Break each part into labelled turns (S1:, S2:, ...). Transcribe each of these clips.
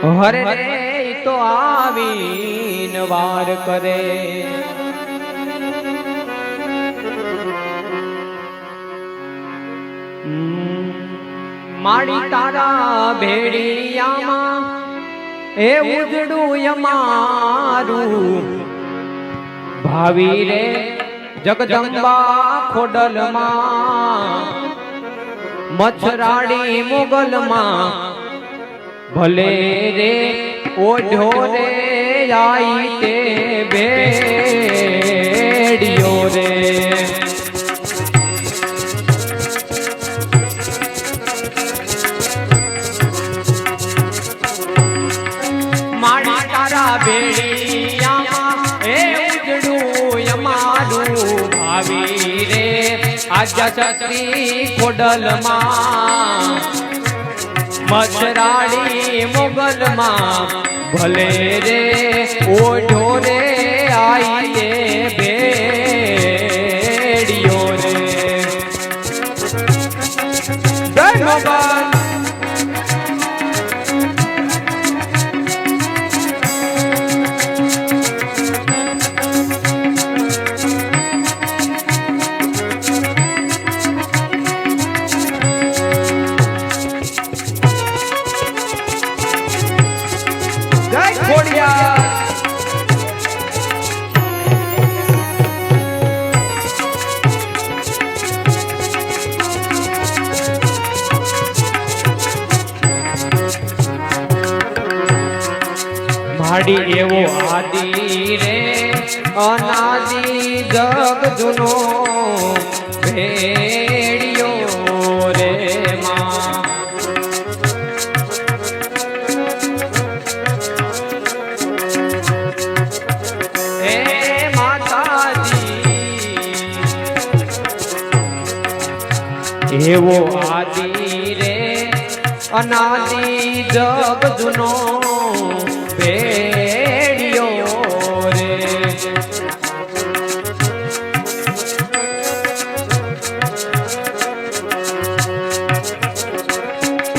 S1: હરે રે તો આવીન વાર કરે. માડી તારા ભેડિયામાં એ ઉજડું અમારું ભાવી રે, જગદંબા ખોડલમાં મચ્છરાડી મોગલમાં ભલે રે ઓઢો રે આઈ તે બેડિયો રે. માડી તારા બેડિયામાં એ ઉજડું અમારું ભાવી રે. આજા ચક્રી ખોડલમાં મચરાડી મોગલમાં ભલે રે ઓઢો માડી એવો આદિ રે. અનાદિ જગ જુનો ભેડિયો રે માં. એવો આદિ રે. અનાદિ જગ જુનો ભેડિયો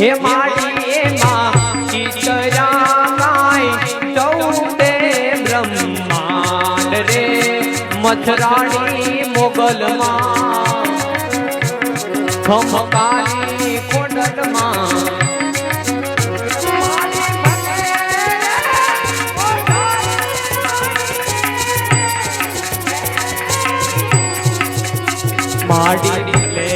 S1: હે માડી એમાં ચિતરામાય ચૌદે બ્રહ્માંડ રે મથરાણી મોગલમાં. ખમકારી ખોડલમાં માડી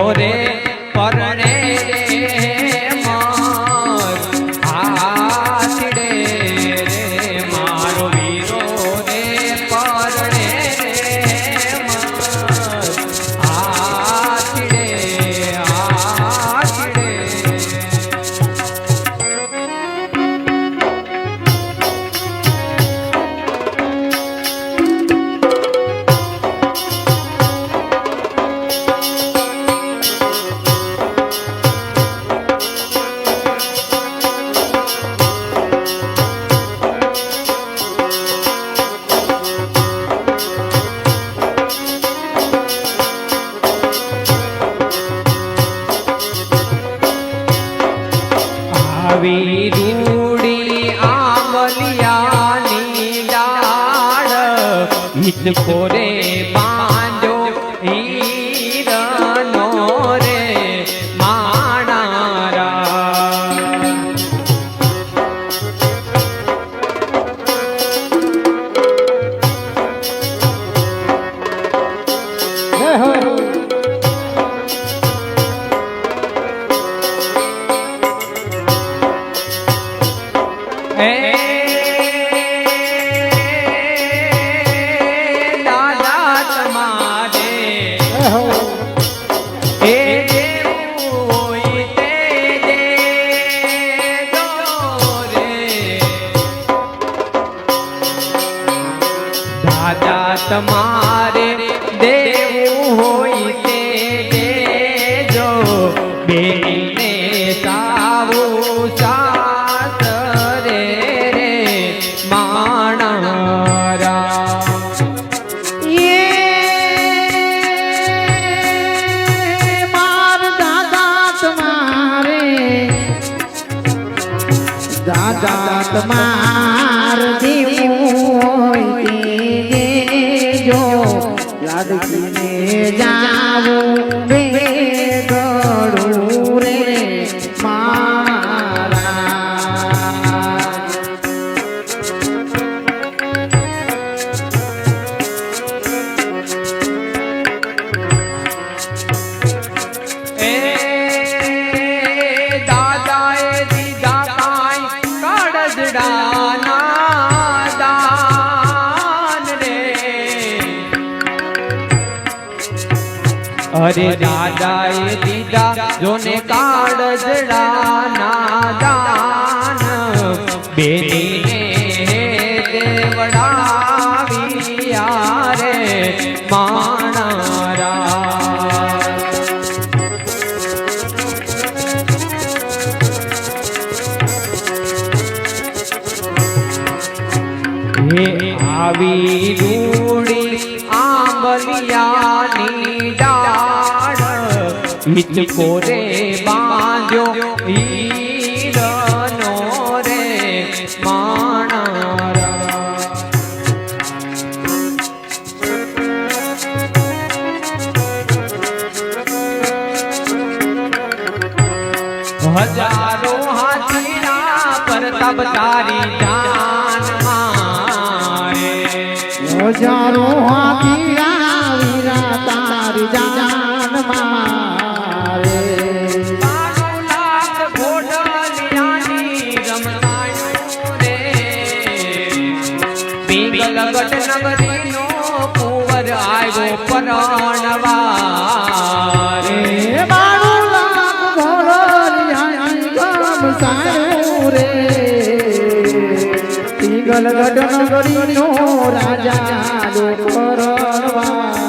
S1: આવી રૂડી આમલિયાની ડાળ હિત કોરે બાંધો
S2: હે
S1: દાદા
S2: માર દેવું તે લાડકીને
S1: અરે દાદાએ દીધા જોને કાળજડાના દાન. બેનીને દેવડાવ્યા રે માણારા. આવી રૂડી હિત રે બાંધ્યો હીરનો રે માણારા હજારો હાથીના પરતબ તારી જાન મારે.
S2: હજારો હાથીરા વીરા તારી જાન મારે.
S1: પિંગલગઢ નગરીનો કુંવર આવ્યો પરણવા રે.
S2: બાણું લાખ પિંગલગઢ નગરીનો રાજા કરવા